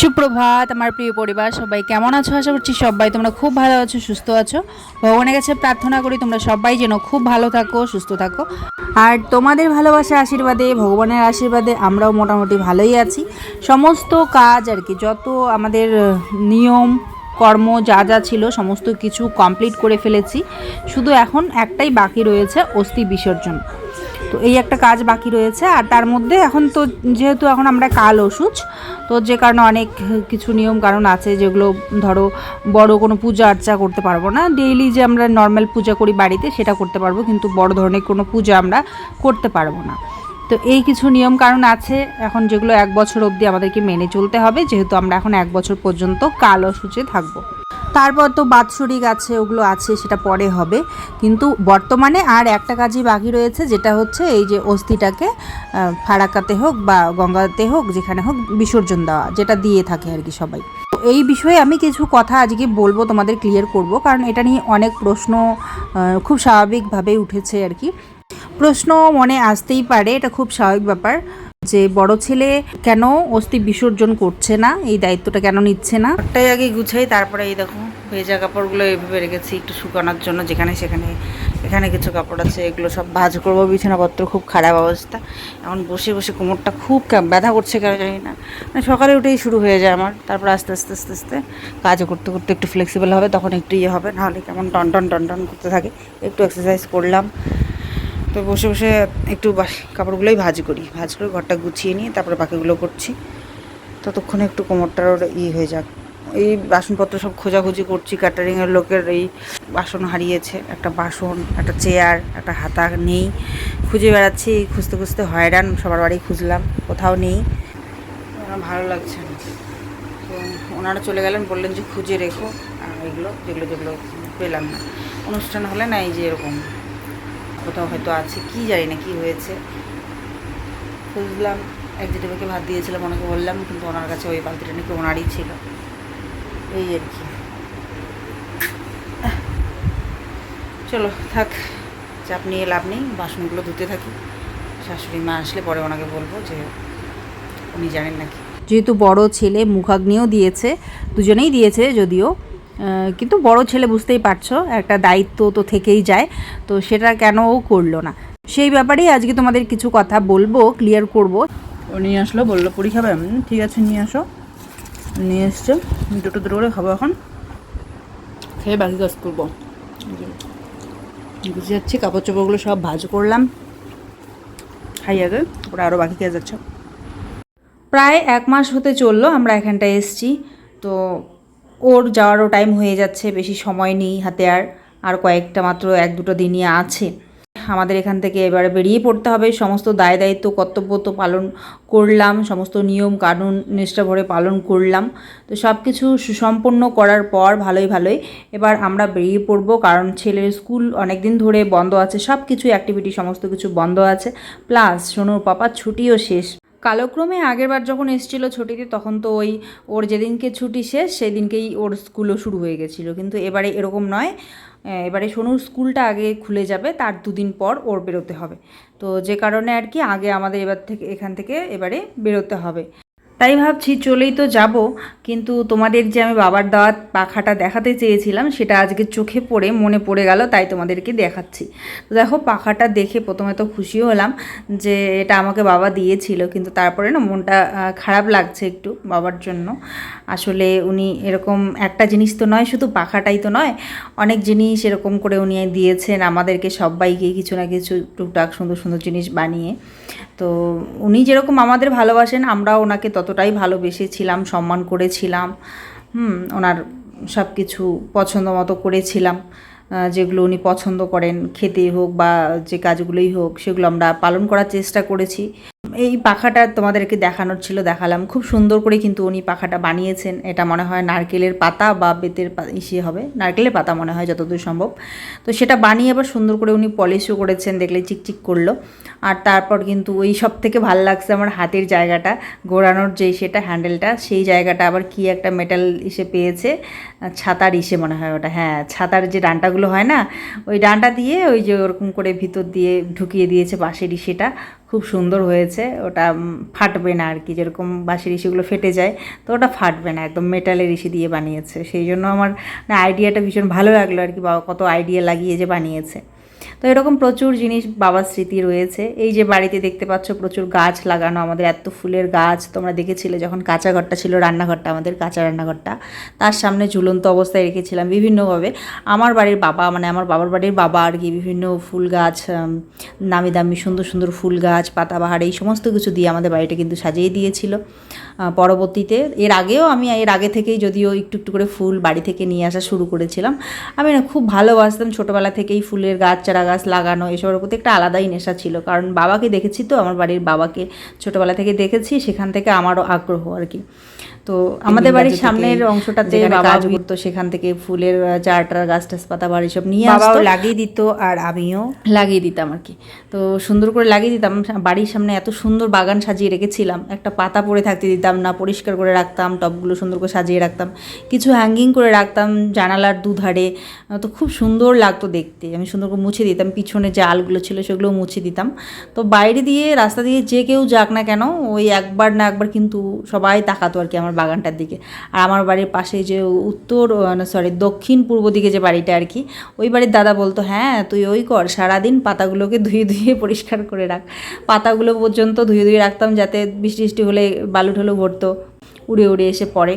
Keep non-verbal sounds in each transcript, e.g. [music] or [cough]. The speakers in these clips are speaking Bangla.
সুপ্রভাত, আমার প্রিয় পরিবার, সবাই কেমন আছো? আশা করছি সবাই তোমরা খুব ভালো আছো, সুস্থ আছো। ভগবানের কাছে প্রার্থনা করি তোমরা সবাই যেন খুব ভালো থাকো, সুস্থ থাকো। আর তোমাদের ভালোবাসা আশীর্বাদে, ভগবানের আশীর্বাদে আমরাও মোটামুটি ভালোই আছি। সমস্ত কাজ আর কি, যত আমাদের নিয়ম, কর্ম যা যা ছিল, সমস্ত কিছু কমপ্লিট করে ফেলেছি। শুধু এখন একটাই বাকি রয়েছে, অস্থি বিসর্জন। তো এই একটা কাজ বাকি রয়েছে, আর তার মধ্যে এখন তো যেহেতু এখন আমরা কাল ওষুধ, তো যে কারণে অনেক কিছু নিয়ম কারণ আছে যেগুলো ধরো বড় কোনো পূজা আর্চা করতে পারব না। ডেইলি যে আমরা নর্মাল পূজা করি বাড়িতে সেটা করতে পারব, কিন্তু বড় ধরনের কোনো পূজা আমরা করতে পারব না। তো এই কিছু নিয়ম কারণ আছে, এখন যেগুলো এক বছর অবধি আমাদেরকে মেনে চলতে হবে, যেহেতু আমরা এখন এক বছর পর্যন্ত কালো সূচে থাকব। তারপর তো বাৎসরিক আছে ওগুলো আছে সেটা পরে হবে। কিন্তু বর্তমানে আর একটা কাজই বাকি রয়েছে যেটা হচ্ছে এই যে অস্থিটাকে আহ, ফারাক্কাতে হোক বা গঙ্গাতে হোক যেখানে হোক বিসর্জন দেওয়া যেটা দিয়ে থাকে আর কি সবাই। এই বিষয়ে আমি কিছু কথা আজকে বলব তোমাদের ক্লিয়ার করব কারণ এটা নিয়ে অনেক প্রশ্ন খুব স্বাভাবিকভাবেই উঠেছে আর কি। প্রশ্ন মনে আসতেই পারে এটা খুব স্বাভাবিক ব্যাপার যে বড় ছেলে কেন অস্থি বিসর্জন করছে না এই দায়িত্বটা কেন নিচ্ছে না? ওটাই আগে গুছাই তারপরে এই দেখো। ভেজা কাপড়গুলো এইভাবে রেখেছি, একটু শুকানোর জন্য যেখানে সেখানে, এখানে কিছু কাপড় আছে, এগুলো সব ভাজ করব, বিছানাপত্র খুব খারাপ অবস্থা। এখন বসে বসে কোমরটা খুব ব্যথা করছে কেন জানি না। মানে সকালে উঠেই শুরু হয়ে যায় আমার, তারপর আস্তে আস্তে আস্তে আস্তে কাজ করতে করতে একটু ফ্লেক্সিবল হবে, তখন একটু ইয়ে হবে, নাহলে কেমন টন টন টন টন করতে থাকে। একটু এক্সারসাইজ করলাম। তো বসে বসে একটু কাপড়গুলোই ভাজ করি, ভাজ করে ঘরটা গুছিয়ে নিয়ে তারপরে বাকিগুলো করছি। ততক্ষণে একটু কোমরটার ওর ই হয়ে যাক। এই বাসনপত্র সব খোঁজাখুঁজি করছি ক্যাটারিংয়ের লোকের এই বাসন হারিয়েছে, একটা বাসন, একটা চেয়ার একটা হাতা নেই। খুঁজে বেড়াচ্ছি, খুঁজতে খুঁজতে হয়রান, সবার বাড়ি খুঁজলাম, কোথাও নেই। ভালো লাগছে না। তো ওনারা চলে গেলেন, বললেন যে খুঁজে রেখো এগুলো, যেগুলো যেগুলো পেলাম না। অনুষ্ঠান হলে না এই যে এরকম, কোথাও হয়তো আছে, কি জানি না কি হয়েছে। খুঁজলাম, এক জেঠিমাকে ভাত দিয়েছিলাম, ওনাকে বললাম, কিন্তু ওনার কাছে ওই বালতিটা নাকি ওনারই ছিল। এই আর কি। চলো থাক চাপ নিয়ে লাভ নেই বাসনগুলো ধুতে থাকি। শাশুড়ি মা আসলে পরে ওনাকে বলব যে উনি জানেন নাকি। যেহেতু বড় ছেলে মুখাগ্নিও দিয়েছে দুজনেই দিয়েছে যদিও কিন্তু বড় ছেলে বুঝতেই পারছ একটা দায়িত্ব তো থেকেই যায় তো সেটা কেন ও করল না? সেই ব্যাপারেই আজকে তোমাদের কিছু কথা বলব ক্লিয়ার করব। ও নিয়ে আসলো বলল পুরি খাবে? ঠিক আছে নিয়ে আসো। নিয়ে এসছে। দুটো দুটো করে খাব এখন। খেয়ে বাকি কাজ করব। বুঝে যাচ্ছি কাপড় চোপড়গুলো সব ভাজ করলাম। খাই আগে, ওরা আরও বাকি কাজ যাচ্ছে। প্রায় এক মাস হতে চলল আমরা এখানটায় এসছি। তো ওর যাওয়ারও টাইম হয়ে যাচ্ছে, বেশি সময় নেই হাতে আর। আর কয়েকটা মাত্র এক দুটো দিনই আছে। আমাদের এখান থেকে এবারে বেরিয়ে পড়তে হবে। সমস্ত দায় দায়িত্ব, কর্তব্য তো পালন করলাম, সমস্ত নিয়ম কানুন নিষ্ঠা ভরে পালন করলাম। তো সব কিছু সুসম্পন্ন করার পর ভালোই ভালোই। এবার আমরা বেরিয়ে পড়ব কারণ ছেলের স্কুল অনেক দিন ধরে বন্ধ আছে সব কিছু অ্যাক্টিভিটি সমস্ত কিছু বন্ধ আছে। প্লাস সোনুর পাপার ছুটিও শেষ। কালক্রমে আগেরবার যখন এসেছিল ছুটিতে, তখন তো ওই ওর যেদিনকে ছুটি শেষ সেই দিনকেই ওর স্কুলও শুরু হয়ে গেছিল। কিন্তু এবারে এরকম নয়। এবারে সোনুর স্কুলটা আগে খুলে যাবে, তার দুদিন পর ওর বেরোতে হবে। তো যে কারণে আর কি আগে আমাদের এবার থেকে, এখান থেকে এবারে বেরোতে হবে। তাই ভাবছি চলেই তো যাব, কিন্তু তোমাদের যে আমি বাবার দাওয়াত পাখাটা দেখাতে চেয়েছিলাম, সেটা আজকে চোখে পড়ে, মনে পড়ে গেল, তাই তোমাদেরকে দেখাচ্ছি। তো দেখো, পাখাটা দেখে প্রথমে তো খুশি হলাম যে এটা আমাকে বাবা দিয়েছিল, কিন্তু তারপরে না মনটা খারাপ লাগছে একটু বাবার জন্য। আসলে উনি এরকম একটা জিনিস তো নয়, শুধু পাখাটাই তো নয়, অনেক জিনিস এরকম করে উনি দিয়েছেন আমাদেরকে সবাইকে, কিছু না কিছু টুকটাক সুন্দর সুন্দর জিনিস বানিয়ে। তো উনি যেরকম আমাদের ভালোবাসেন, আমরাও ওনাকে ততটাই ভালোবেসেছিলাম, সম্মান করেছিলাম, হুম, ওনার সব কিছু পছন্দ মতো করেছিলাম যেগুলো উনি পছন্দ করেন, খেতে হোক বা যে কাজগুলোই হোক, সেগুলো আমরা পালন করার চেষ্টা করেছি। এই পাখাটা তোমাদেরকে দেখানোর ছিল, দেখালাম। খুব সুন্দর করে কিন্তু উনি পাখাটা বানিয়েছেন। এটা মনে হয় নারকেলের পাতা বা বেতের ইসে হবে। নারকেলের পাতা মনে হয় যতদূর সম্ভব। তো সেটা বানিয়ে আবার সুন্দর করে উনি পলিশও করেছেন, দেখলে চিকচিক করল। আর তারপর কিন্তু ওই সব থেকে ভালো লাগছে আমার হাতের জায়গাটা ঘোরানোর যেই সেটা হ্যান্ডেলটা, সেই জায়গাটা আবার কি একটা মেটাল ইসে পেয়েছে ছাতার ইসে মনে হয় ওটা। হ্যাঁ ছাতার যে ডান্টাগুলো হয় না, ওই ডান্টা দিয়ে ওই যে ওরকম করে ভিতর দিয়ে ঢুকিয়ে দিয়েছে বাঁশের ইসেটা। খুব সুন্দর হয়েছে। ওটা ফাটবে না আর কি, যেরকম বাঁশের ইসিগুলো ফেটে যায়, তো ওটা ফাটবে না, একদম মেটালের ইসি দিয়ে বানিয়েছে। সেই জন্য আমার আইডিয়াটা ভীষণ ভালো লাগল আর কি, বা কত আইডিয়া লাগিয়ে যে বানিয়েছে। এরকম প্রচুর জিনিস বাবার স্মৃতি রয়েছে। এই যে বাড়িতে দেখতে পাচ্ছ প্রচুর গাছ লাগানো, আমাদের এত ফুলের গাছ, তোমরা দেখেছিলে যখন কাঁচা ঘরটা ছিল, রান্নাঘরটা, আমাদের কাঁচা রান্নাঘরটা, তার সামনে ঝুলন্ত অবস্থায় রেখেছিলাম বিভিন্নভাবে। আমার বাড়ির বাবা মানে আমার বাবার বাড়ির বাবা আর কি, বিভিন্ন ফুল গাছ নামি দামি সুন্দর সুন্দর ফুল গাছ, পাতাবাহার, এই সমস্ত কিছু দিয়ে আমাদের বাড়িটা কিন্তু সাজিয়ে দিয়েছিল। পরবর্তীতে এর আগেও আমি, এর আগে থেকেই যদিও একটু একটু করে ফুল বাড়ি থেকে নিয়ে আসা শুরু করেছিলাম। আমি না খুব ভালোবাসতাম ছোটোবেলা থেকেই ফুলের গাছ, চারা গাছ লাগানো, এসবের প্রতি একটা আলাদাই নেশা ছিল। কারণ বাবাকে দেখেছি তো, আমার বাড়ির বাবাকে ছোটোবেলা থেকে দেখেছি, সেখান থেকে আমারও আগ্রহ আর কি। তো আমাদের বাড়ির সামনের অংশটাতে বাবা করতো সেখান থেকে ফুলের চারাটার গাছ টাছ পাতা বাড়ি সব নিয়ে বাবাও লাগিয়ে দিত আর আমিও। লাগিয়ে দিতাম আর কি। তো সুন্দর করে লাগিয়ে দিতাম। বাড়ির সামনে এত সুন্দর বাগান সাজিয়ে রেখেছিলাম। একটা পাতা পড়ে থাকতে দিতাম না পরিষ্কার করে রাখতাম টবগুলো সুন্দর করে সাজিয়ে রাখতাম। কিছু হ্যাঙ্গিং করে রাখতাম জানালার দুধারে। তো খুব সুন্দর লাগতো দেখতে। আমি সুন্দর করে মুছে দিতাম। পিছনে যে আলগুলো ছিল সেগুলো মুছে দিতাম। তো বাইরে দিয়ে রাস্তা দিয়ে যে কেউ যাক না কেন ওই একবার না একবার কিন্তু সবাই তাকাতো আর কি আমার বাগানটার দিকে। আর আমার বাড়ির পাশে যে উত্তর সরি দক্ষিণ পূর্ব দিকে যে বাড়িটা আর কি, ওই বাড়ির দাদা বলতো হ্যাঁ তুই ওই কর, সারাদিন পাতাগুলোকে ধুয়ে ধুয়ে [laughs] পরিষ্কার করে রাখ। পাতাগুলো পর্যন্ত ধুয়ে ধুয়ে রাখতাম যাতে বৃষ্টি বৃষ্টি হলে বালু ঠেলু ভরতো, উড়ে উড়ে এসে পড়ে।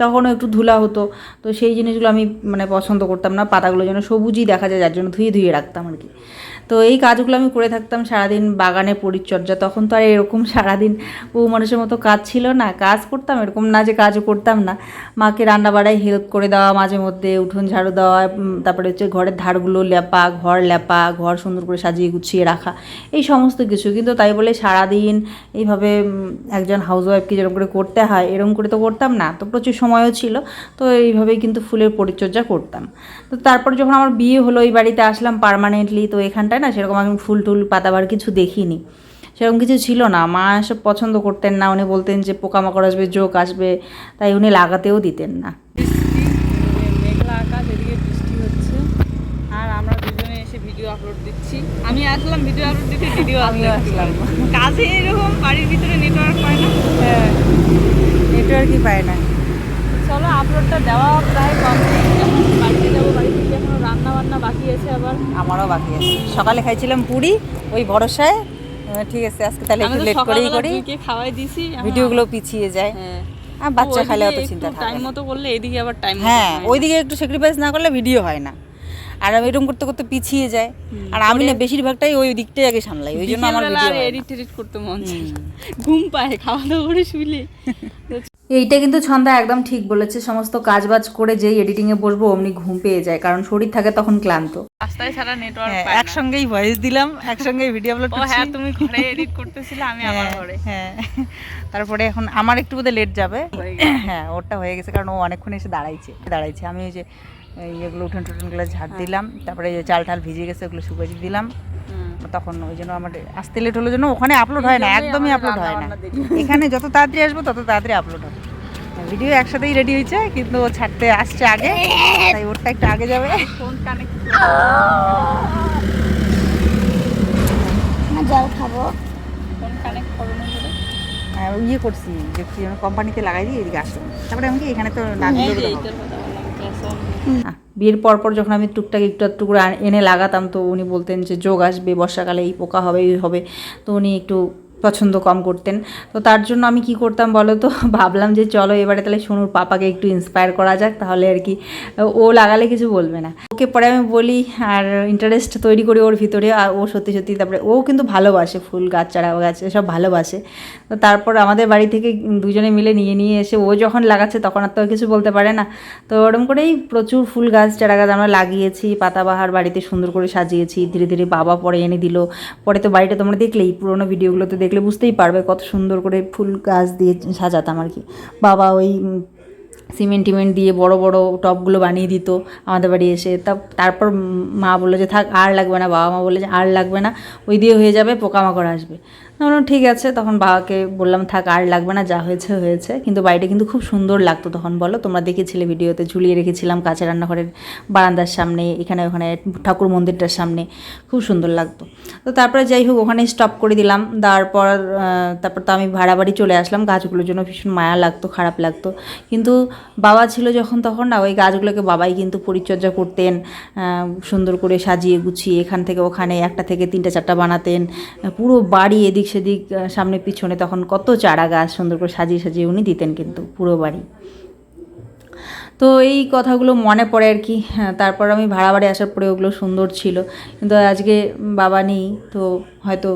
তখনও একটু ধুলা হতো, তো সেই জিনিসগুলো আমি মানে পছন্দ করতাম না, পাতাগুলো যেন সবুজই দেখা যায়, যার জন্য ধুয়ে ধুয়ে রাখতাম আর কি। তো এই কাজগুলো আমি করে থাকতাম সারাদিন বাগানে পরিচর্যা। তখন তো আর এরকম সারাদিন বউ মানুষের মতো কাজ ছিল না, কাজ করতাম, এরকম না যে কাজও করতাম না। মাকে রান্না বাড়ায় হেল্প করে দেওয়া, মাঝে মধ্যে উঠোন ঝাড়ু দেওয়া তারপরে হচ্ছে ঘরের ধারগুলো লেপা, ঘর লেপা, ঘর সুন্দর করে সাজিয়ে গুছিয়ে রাখা, এই সমস্ত কিছু। কিন্তু তাই বলে সারাদিন এইভাবে একজন হাউস ওয়াইফকে যেরকম করে করতে হয়, এরকম করে তো করতাম না। তো প্রচুর সময়ও ছিল, তো এইভাবেই কিন্তু ফুলের পরিচর্যা করতাম। তো তারপর যখন আমার বিয়ে হলো, এই বাড়িতে আসলাম পার্মানেন্টলি তো এখানটায় না সেরকম আমি ফুল টুল পাতাবার কিছু দেখিনি। সেরকম কিছু ছিল না। মা এসব পছন্দ করতেন না। উনি বলতেন যে পোকামাকড় আসবে জোক আসবে। তাই উনি লাগাতেও দিতেন না। মেঘলা আকাশ এদিকে বৃষ্টি হচ্ছে। আর আমরা দুজনে এসে ভিডিও আপলোড দিচ্ছি। আমি আসলাম ভিডিও আপলোড দিতে ভিডিও আমিও আসলাম। কাজে এরকম বাড়ির ভিতরে নেটওয়ার্ক পায় না। হ্যাঁ নেটওয়ার্কই পায় না। চলো আপলোডটা দেওয়া প্রায় কমপ্লিট বাড়িতে যাব বাড়ি থেকে এখনও রান্না বান্না বাকি আছে আবার? আমারও বাকি আছে। সকালে খাইছিলাম পুরি ওই ভরসায়। ঠিক আছে আজকে তাহলে একটু লেট করেই করি। খাওয়াই দিছি ভিডিওগুলো পিছিয়ে যায়। হ্যাঁ। আর বাচ্চা খাইলে অত চিন্তা থাকে টাইম মতো করলে এদিকে আবার টাইম হ্যাঁ ওইদিকে একটু স্যাক্রিফাইস না করলে ভিডিও হয় না। আর আমি এরকম করতে করতে পিছিয়ে যায়। আর আমি না বেশিরভাগটাই ওই দিকটাই আগে সামলাই ওই জন্য আমার ভিডিও এডিট টেডিট করতে মন চায়। ঘুম পায় খাওয়া দাওয়া করে শুইলে। [laughs] এইটা কিন্তু ছন্দা একদম ঠিক বলেছে। সমস্ত কাজ বাজ করে যেই এডিটিংয়ে বসবো অমনি ঘুম পেয়ে যায়। কারণ শরীর থাকে তখন ক্লান্ত। রাস্তায় ছাড়া নেটওয়ার্ক হ্যাঁ, পায় একসঙ্গেই ভয়েস দিলাম একসঙ্গেই ভিডিও আপলোড ও হ্যাঁ তুমি ঘরে এডিট করতেছিলে আমি আমার ঘরে। হ্যাঁ। তারপরে এখন আমার একটু বোধহয় লেট যাবে। হ্যাঁ ওরটা হয়ে গেছে কারণ ও অনেকক্ষণ এসে দাঁড়াইছে। দাঁড়াইছে আমি ওই যে এই এগুলো উঠোন টুটনগুলো ঝাড় হ্যাঁ। দিলাম তারপরে যে চাল টাল ভিজে গেছে ওগুলো শুকিয়ে দিলাম। তখন ওই জন্য আমার আসতে লেট হলো জন্য ওখানে আপলোড হয় না একদমই আপলোড হয় না। [laughs] এখানে যত তাড়াতাড়ি আসব তত তাড়াতাড়ি আপলোড হবে। ভিডিও একসাথেই রেডি হয়েছে কিন্তু ও ছাড়তে আসছে আগে তাই ওরটা একটু আগে যাবে। [laughs] ফোন কানেক্ট জল খাব। ফোন কানেক্ট করো না হ্যাঁ, ইয়ে করছি যে কি কোম্পানিতে লাগাই দিয়ে এদিকে আসো তারপরে আমি কি এখানে তো না বিয়ের পরপর পর যখন আমি টুকটাক একটু একটু করে এনে লাগাতাম, তো উনি বলতেন যে, যোগ আসবে, বর্ষাকালে এই পোকা হবে, এই হবে। তো উনি একটু পছন্দ কম করতেন। তো তার জন্য আমি কি করতাম বলো তো? [laughs] ভাবলাম যে চলো এবারে তাহলে সোনুর পাপাকে একটু ইন্সপায়ার করা যাক, তাহলে আর কি। ও লাগালে কিছু বলবে না। ওকে পরে আমি বলি, আর ইন্টারেস্ট তৈরি করি ওর ভিতরে, আর ও সত্যি সত্যি তারপরে ও কিন্তু ভালোবাসে ফুল গাছ চারা গাছ এসব ভালোবাসে। তো তারপর আমাদের বাড়ি থেকে দুজনে মিলে নিয়ে নিয়ে এসে ও যখন লাগাচ্ছে তখন আর তো কিছু বলতে পারে না। তো ওরকম করেই প্রচুর ফুল গাছ চারা গাছ আমরা লাগিয়েছি, পাতাবাহার বাড়িতে সুন্দর করে সাজিয়েছি। ধীরে ধীরে বাবা পরে এনে দিল। পরে তো বাড়িটা তোমরা দেখলেই, পুরোনো ভিডিওগুলোতে দেখলে বুঝতেই পারবে কত সুন্দর করে ফুল গাছ দিয়ে সাজাতাম আর কি। বাবা ওই সিমেন্ট টিমেন্ট দিয়ে বড় বড় টপগুলো বানিয়ে দিত আমাদের বাড়ি এসে। তা তারপর মা বলল যে, থাক, আর লাগবে না। বাবা মা বলে যে, আর লাগবে না। ওই দিয়ে হয়ে যাবে, পোকামাকড় আসবে। বললাম, ঠিক আছে। তখন বাবাকে বললাম, থাক, আর লাগবে না, যা হয়েছে হয়েছে। কিন্তু বাড়িটা কিন্তু খুব সুন্দর লাগতো তখন, বলো? তোমরা দেখেছিলে ভিডিওতে, ঝুলিয়ে রেখেছিলাম কাঁচা রান্নাঘরের বারান্দার সামনে, এখানে ওখানে ঠাকুর মন্দিরটার সামনে। খুব সুন্দর লাগতো। তো তারপরে যাই হোক ওখানে স্টপ করে দিলাম। তারপর তারপর তো আমি ভাড়া বাড়ি চলে আসলাম। গাছগুলোর জন্য ভীষণ মায়া লাগতো, খারাপ লাগতো। কিন্তু বাবা ছিল যখন তখন না, ওই গাছগুলোকে বাবাই কিন্তু পরিচর্যা করতেন সুন্দর করে সাজিয়ে গুছিয়ে, এখান থেকে ওখানে একটা থেকে তিনটা চারটা বানাতেন। পুরো বাড়ি এদিক সেদিক সামনে পিছনে তখন কত চারা গাছ সুন্দর করে সাজিয়ে সাজিয়ে উনি দিতেন কিন্তু পুরো বাড়ি। তো এই কথাগুলো মনে পড়ে আর কি। হ্যাঁ, তারপর আমি ভাড়া বাড়ি আসার পরে ওগুলো সুন্দর ছিল। কিন্তু আজকে বাবা নেই তো হয়তো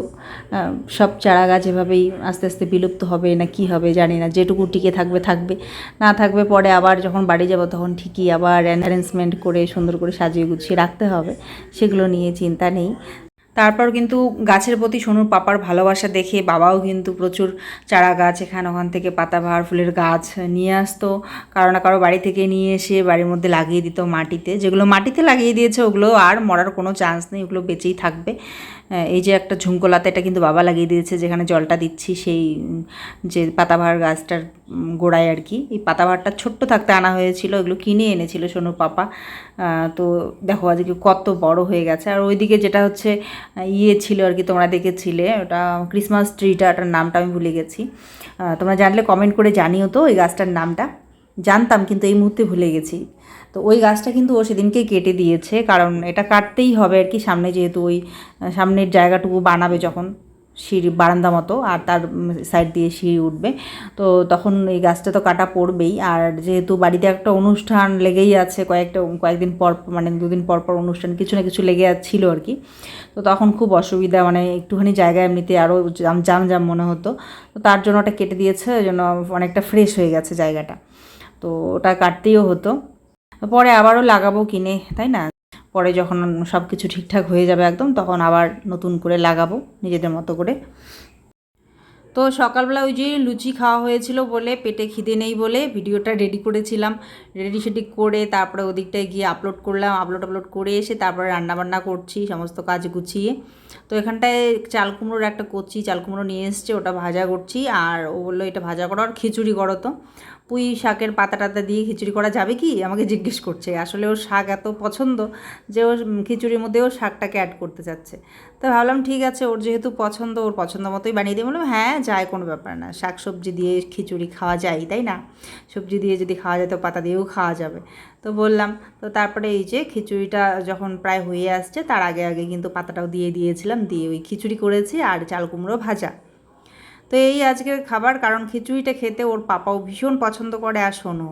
সব চারা গাছ এভাবেই আস্তে আস্তে বিলুপ্ত হবে না কি হবে জানি না যেটুকু টিকে থাকবে থাকবে। না থাকবে পরে আবার যখন বাড়ি যাব তখন ঠিকই আবার অ্যারেঞ্জমেন্ট করে সুন্দর করে সাজিয়ে গুছিয়ে রাখতে হবে সেগুলো নিয়ে চিন্তা নেই। তারপর কিন্তু গাছের প্রতি সোনুর পাপার ভালোবাসা দেখে বাবাও কিন্তু প্রচুর চারা গাছ এখানে ওখান থেকে পাতাবাহার ফুলের গাছ নিয়ে আসতো। কারও না কারও বাড়ি থেকে নিয়ে এসে বাড়ির মধ্যে লাগিয়ে দিত মাটিতে। যেগুলো মাটিতে লাগিয়ে দিয়েছে ওগুলো আর মরার কোনো চান্স নেই, ওগুলো বেঁচেই থাকবে। এই যে একটা ঝুমকোলাতে এটা কিন্তু বাবা লাগিয়ে দিয়েছে, যেখানে জলটা দিচ্ছি সেই যে পাতাবাহার গাছটার গোড়ায় আর কি। এই পাতাবাহারটা ছোট্ট থাকতে আনা হয়েছিল, এগুলো কিনে এনেছিল সোনুর পাপা। তো দেখো আজকে কত বড় হয়ে গেছে। আর ওইদিকে যেটা হচ্ছে ইয়ে ছিল আর কি, তোমরা দেখেছিলে, ওটা ক্রিসমাস ট্রিটা ওটার নামটা আমি ভুলে গেছি। তোমরা জানলে কমেন্ট করে জানিও তো ওই গাছটার নামটা। জানতাম কিন্তু এই মুহূর্তে ভুলে গেছি। তো ওই গাছটা কিন্তু ও সেদিনকে কেটে দিয়েছে, কারণ এটা কাটতেই হবে আর কি, সামনে যেহেতু ওই সামনের জায়গাটুকু বানাবে যখন। সিঁড়ি, বারান্দা মতো, আর তার সাইড দিয়ে সিঁড়ি উঠবে। তো তখন এই গাছটা তো কাটা পড়বেই। আর যেহেতু বাড়িতে একটা অনুষ্ঠান লেগেই আছে, কয়েকটা, কয়েকদিন পর মানে দুদিন পর পর অনুষ্ঠান, কিছু না কিছু লেগে ছিল আর কি। তো তখন খুব অসুবিধা মানে একটুখানি জায়গা এমনিতে আরও জাম জাম জাম মনে হতো। তো তার জন্য ওটা কেটে দিয়েছে, ওই জন্য অনেকটা ফ্রেশ হয়ে গেছে জায়গাটা। তো ওটা কাটতেও হতো। পরে আবারও লাগাবো কিনে, তাই না? পরে যখন সব কিছু ঠিকঠাক হয়ে যাবে একদম, তখন আবার নতুন করে লাগাবো নিজেদের মতো করে। তো সকালবেলা ওই যে লুচি খাওয়া হয়েছিল বলে, পেটে খিদে নেই বলে ভিডিওটা রেডি করেছিলাম। রেডি সেডি করে তারপরে ওদিকটায় গিয়ে আপলোড করলাম আপলোড আপলোড করে এসে তারপরে রান্নাবান্না করছি, সমস্ত কাজ গুছিয়ে। তো এখানটায় চাল কুমড়োর একটা করছি চাল কুমড়ো নিয়ে এসছে, ওটা ভাজা করছি। আর ও বলল, এটা ভাজা করো, আর খিচুড়ি করো তো। পুঁই শাকের পাতা টাতা দিয়ে খিচুড়ি করা যাবে কি? আমাকে জিজ্ঞেস করছে। আসলে ওর শাক এত পছন্দ যে ওর খিচুড়ির মধ্যেও শাকটাকে অ্যাড করতে চাচ্ছে। তো ভাবলাম, ঠিক আছে, ওর যেহেতু পছন্দ, ওর পছন্দ মতোই বানিয়ে দিয়ে বললাম হ্যাঁ যায়, কোনো ব্যাপার না। শাক সবজি দিয়ে খিচুড়ি খাওয়া যায়, তাই না? সবজি দিয়ে যদি খাওয়া যায়, তো পাতা দিয়েও খাওয়া যাবে। তো বললাম, তো তারপরে এই যে খিচুড়িটা যখন প্রায় হয়ে আসছে, তার আগে আগে কিন্তু পাতাটাও দিয়ে দিয়েছিলাম, দিয়ে ওই খিচুড়ি করেছি আর চাল কুমড়ো ভাজা। তো এই আজকের খাবার কারণ খিচুড়িটা খেতে ওর পাপাও ভীষণ পছন্দ করে। আর শোনো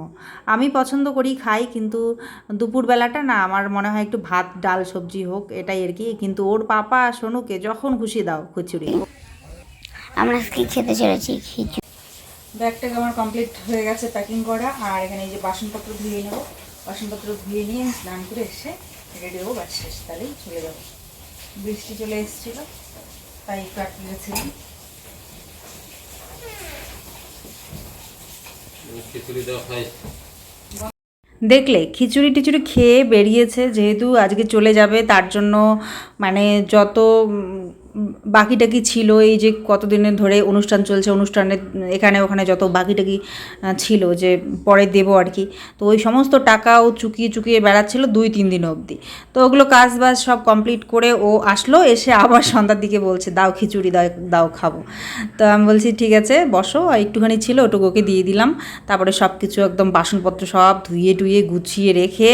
আমি পছন্দ করি খাই কিন্তু দুপুরবেলাটা না আমার মনে হয় একটু ভাত ডাল সবজি হোক এটাই আর কি। কিন্তু ওর পাপা আর সোনুকে যখন খুশি দাও খিচুড়ি। আমরা আজকে খেতে চলেছি খিচুড়ি। ব্যাগটাকে আমার কমপ্লিট হয়ে গেছে প্যাকিং করা আর এখানে এই যে বাসনপত্র ধুয়ে নেব। বাসনপত্র ধুয়ে নিয়ে স্নান করে এসে রেডি হব ব্যাস শেষ তাহলেই চলে যাব। বৃষ্টি চলে এসেছিল তাই একটু আটকে গেছিলাম দেখলে খিচুড়ি টিচুড়ি খেয়ে বেরিয়েছে যেহেতু আজকে চলে যাবে তার জন্য মানে যত বাকি টাকি ছিল এই যে কতদিনের ধরে অনুষ্ঠান চলছে অনুষ্ঠানে এখানে ওখানে যত বাকি টাকি আহ, ছিল যে পরে দেবো আর কি। তো ওই সমস্ত টাকাও চুকিয়ে চুকিয়ে বেড়াচ্ছিল দুই তিন দিন অবধি। তো ওগুলো কাজ বাজ সব কমপ্লিট করে ও আসলো এসে আবার সন্ধ্যার দিকে বলছে দাও খিচুড়ি দাও দাও খাব। তো আমি বলছি ঠিক আছে বসো। একটুখানি ছিল ওটুকু ওকে দিয়ে দিলাম। তারপরে সব কিছু একদম বাসনপত্র সব ধুয়ে টুয়ে গুছিয়ে রেখে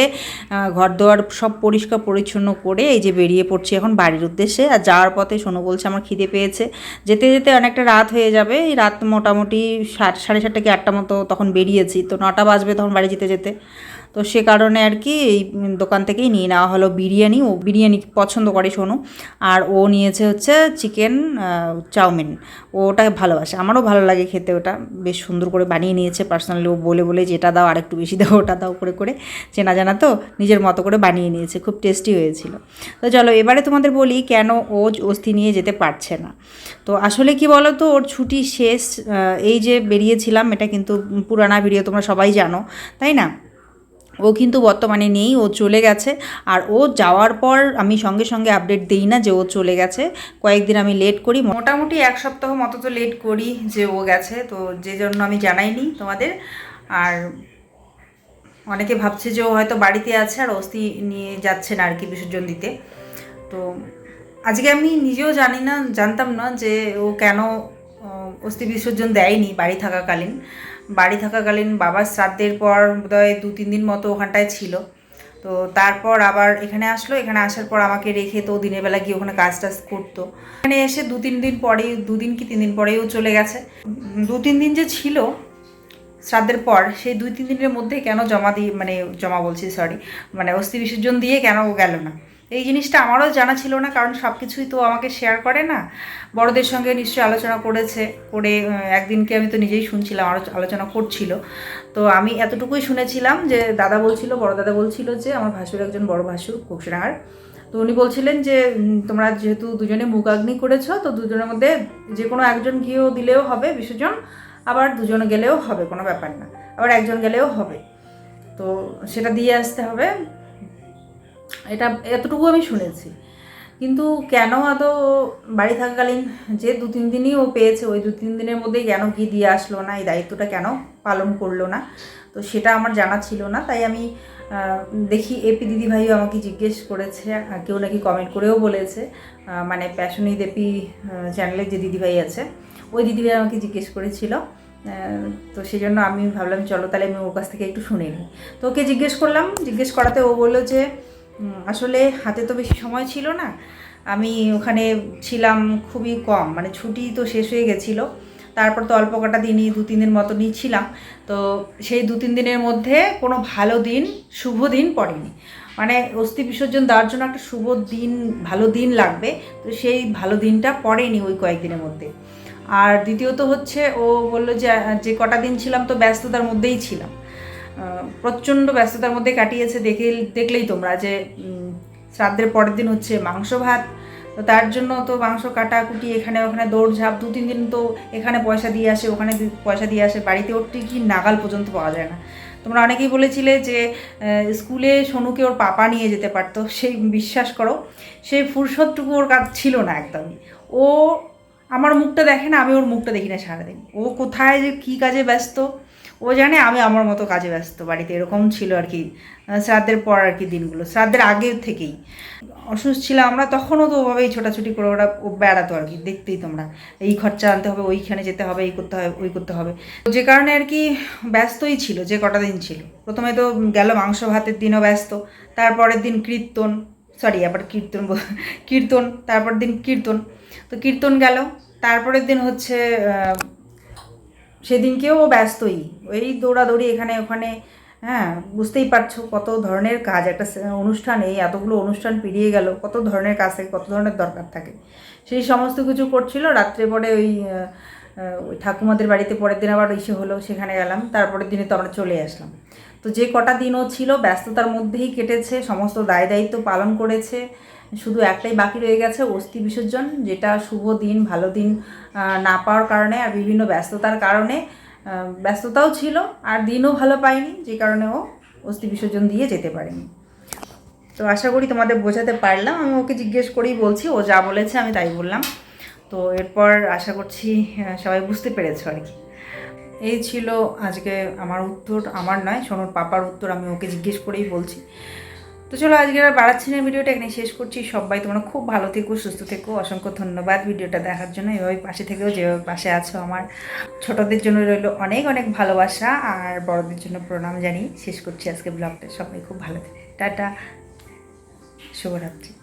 ঘর দোয়ার সব পরিষ্কার পরিচ্ছন্ন করে এই যে বেরিয়ে পড়ছি এখন বাড়ির উদ্দেশ্যে। আর যাওয়ার পথে সোনু বলছে আমার খিদে পেয়েছে। যেতে যেতে অনেকটা রাত হয়ে যাবে, এই রাত মোটামুটি সাড়ে সাড়ে সাতটা কি আটটা মতো তখন বেরিয়েছি, তো নটা বাজবে তখন বাড়ি যেতে যেতে। তো সে কারণে আর কি এই দোকান থেকেই নিয়ে নেওয়া হলো বিরিয়ানি। ও বিরিয়ানি পছন্দ করে সোনু। আর ও নিয়েছে হচ্ছে চিকেন চাউমিন। ওটা ভালোবাসে। আমারও ভালো লাগে খেতে ওটা। বেশ সুন্দর করে বানিয়ে নিয়েছে পার্সোনালি। ও বলে বলে যেটা দাও আর একটু বেশি দাও, ওটা দাও করে করে। চেনা জানা তো নিজের মতো করে বানিয়ে নিয়েছে। খুব টেস্টি হয়েছিল। তো চলো এবারে তোমাদের বলি কেন ও অস্থি নিয়ে যেতে পারছে না। তো আসলে কি বলো তো ওর ছুটি শেষ এই যে বেরিয়েছিলাম, এটা কিন্তু পুরানা ভিডিও, তোমরা সবাই জানো, তাই না? ও কিন্তু বর্তমানে নেই, ও চলে গেছে। আর ও যাওয়ার পর আমি সঙ্গে সঙ্গে আপডেট দিই না যে ও চলে গেছে। কয়েকদিন আমি লেট করি, মোটামুটি এক সপ্তাহ মতো তো লেট করি যে ও গেছে, তো যে জন্য আমি জানাইনি তোমাদের। আর অনেকে ভাবছে যে ও হয়তো বাড়িতে আছে আর অস্থি নিয়ে যাচ্ছে না আর কি বিসর্জন দিতে। তো আজকে আমি নিজেও জানি না, জানতাম না যে ও কেন অস্থি বিসর্জন দেয়নি বাড়ি থাকাকালীন। বাড়ি থাকাকালীন বাবার শ্রাদ্ধের পর বোধহয় দু, তিন দিন মতো ওখানটায় ছিল। তো তারপর আবার এখানে আসলো, এখানে আসার পর আমাকে রেখে তো দিনের বেলা গিয়ে ওখানে কাজ টাজ করতো। এখানে এসে দু, তিন দিন পরেই দুদিন কি তিন দিন পরেই ও চলে গেছে। দু, তিন দিন যে ছিল শ্রাদ্ধের পর সেই দুই, তিন দিনের মধ্যে কেন জমা দিয়ে মানে জমা বলছি সরি মানে অস্থি বিসর্জন দিয়ে কেন গেল না? এই জিনিসটা আমারও জানা ছিল না, কারণ সব কিছুই তো আমাকে শেয়ার করে না। বড়দের সঙ্গে নিশ্চয়ই আলোচনা করেছে, করে একদিনকে আমি তো নিজেই শুনছিলাম আরও আলোচনা করছিল। তো আমি এতটুকুই শুনেছিলাম যে দাদা বলছিল, বড় দাদা বলছিল যে, আমার ভাসুর একজন বড় ভাসুর কোকসিডাঙ্গার তো উনি বলছিলেন যে তোমরা যেহেতু দুজনে মুখাগ্নি করেছ, তো দুজনের মধ্যে যে কোনো একজন গিয়েও দিলেও হবে বিসর্জন। আবার দুজন গেলেও হবে, কোনো ব্যাপার না। আবার একজন গেলেও হবে। তো সেটা দিয়ে আসতে হবে। এটা এতটুকু আমি শুনেছি। কিন্তু কেন আদৌ বাড়ি থাকাকালীন যে দু তিন দিনই ও পেয়েছে, ওই দু তিন দিনের মধ্যেই কেন কি দিয়ে আসলো না, এই দায়িত্বটা কেন পালন করল না, তো সেটা আমার জানা ছিল না। তাই আমি দেখি এপি দিদিভাইও আমাকে জিজ্ঞেস করেছে কেউ নাকি কমেন্ট করেও বলেছে। মানে প্যাশনি দেপি চ্যানেলের যে দিদিভাই আছে ওই দিদিভাই আমাকে জিজ্ঞেস করেছিল তো সেই জন্য আমি ভাবলাম, চলো তাহলে আমি ওর কাছ থেকে একটু শুনে নিই। তো ওকে জিজ্ঞেস করলাম, জিজ্ঞেস করাতে ও বলল যে আসলে হাতে তো বেশি সময় ছিল না, আমি ওখানে ছিলাম খুবই কম মানে ছুটি তো শেষ হয়ে গেছিল, তারপর তো অল্প কটা দিনই, দু তিন দিন মতনই ছিলাম, তো সেই দু তিন দিনের মধ্যে কোনো ভালো দিন, শুভ দিন পড়েনি। মানে অস্থি বিসর্জন দেওয়ার জন্য একটা শুভ দিন, ভালো দিন লাগবে, তো সেই ভালো দিনটা পড়েনি ওই কয়েকদিনের মধ্যে। আর দ্বিতীয়ত হচ্ছে ও বলল যে যে কটা দিন ছিলাম তো ব্যস্ততার মধ্যেই ছিলাম। প্রচণ্ড ব্যস্ততার মধ্যে কাটিয়েছে দেখে, দেখলেই তোমরা যে শ্রাদ্ধের পরের দিন হচ্ছে মাংস ভাত। তো তার জন্য তো মাংস কাটাকুটি এখানে ওখানে দৌড়ঝাঁপ দু, তিন দিন তো এখানে পয়সা দিয়ে আসে, ওখানে পয়সা দিয়ে আসে, বাড়িতে ওর কি নাগাল পর্যন্ত পাওয়া যায় না। তোমরা অনেকেই বলেছিলে যে স্কুলে সোনুকে ওর পাপা নিয়ে যেতে পারতো, সেই বিশ্বাস করো, সেই ফুরসতটুকু ওর কাজ ছিল না একদমই। ও আমার মুখটা দেখে না, আমি ওর মুখটা দেখি না সারাদিন। ও কোথায় যে কী কাজে ব্যস্ত? ও জানে আমি আমার মতো কাজে ব্যস্ত। বাড়িতে এরকম ছিল আর কি শ্রাদ্ধের পর আর কি দিনগুলো, শ্রাদ্ধের আগে থেকেই। অসুস্থ ছিলাম আমরা, তখনও তো ওভাবেই ছোটাছুটি করে ওরা ও বেড়াতো আর কি, দেখতেই তোমরা। এই খরচা আনতে হবে, ওইখানে যেতে হবে, এই করতে হবে, ওই করতে হবে। যে কারণে আর কি ব্যস্তই ছিল, যে কটা দিন ছিল। প্রথমে তো গেল মাংস ভাতের দিনও ব্যস্ত, তারপরের দিন কীর্তন সরি আবার কীর্তন কীর্তন তারপর দিন কীর্তন। তো কীর্তন গেল। তারপরের দিন হচ্ছে সেদিনকেও ও ব্যস্তই। ওই দৌড়াদৌড়ি এখানে ওখানে হ্যাঁ বুঝতেই পারছ কত ধরনের কাজ, একটা অনুষ্ঠান এই এতগুলো অনুষ্ঠান পেরিয়ে গেল, কত ধরনের কাজ থাকে, কত ধরনের দরকার থাকে। সেই সমস্ত কিছু করছিল, রাত্রে পরে ওই ওই ঠাকুমাদের বাড়িতে পরের দিন আবার ইসে হলো, সেখানে গেলাম, তারপরের দিনে তো আমরা চলে আসলাম। তো যে কটা দিনও ছিল, ব্যস্ততার মধ্যেই কেটেছে, সমস্ত দায় দায়িত্ব পালন করেছে শুধু একটাই বাকি রয়ে গেছে, অস্থি বিসর্জন, যেটা শুভ দিন, ভালো দিন না পাওয়ার কারণে আর বিভিন্ন ব্যস্ততার কারণে ব্যস্ততাও ছিল আর দিনও ভালো পায়নি যে কারণে ও অস্থি বিসর্জন দিয়ে যেতে পারেনি। তো আশা করি তোমাদের বোঝাতে পারলাম, আমি ওকে জিজ্ঞেস করেই বলছি, ও যা বলেছে আমি তাই বললাম। তো এরপর আশা করছি সবাই বুঝতে পেরেছ আর কি। এই ছিল আজকে আমার উত্তর, আমার নয়, সোনুর পাপার উত্তর আমি ওকে জিজ্ঞেস করেই বলছি। তো চলো আজকে আর বাড়াচ্ছি না ভিডিওটা এখানে শেষ করছি। সবাই তোমরা খুব ভালো থেকো, সুস্থ থেকো। অসংখ্য ধন্যবাদ ভিডিওটা দেখার জন্য। এভাবে পাশে থেকেও যে পাশে আছো আমার, ছোটদের জন্য রইল অনেক অনেক ভালোবাসা। আর বড়দের জন্য প্রণাম জানি শেষ করছি আজকে ব্লগটা। সবাই খুব ভালো থাকে। টাটা। শুভরাত্রি।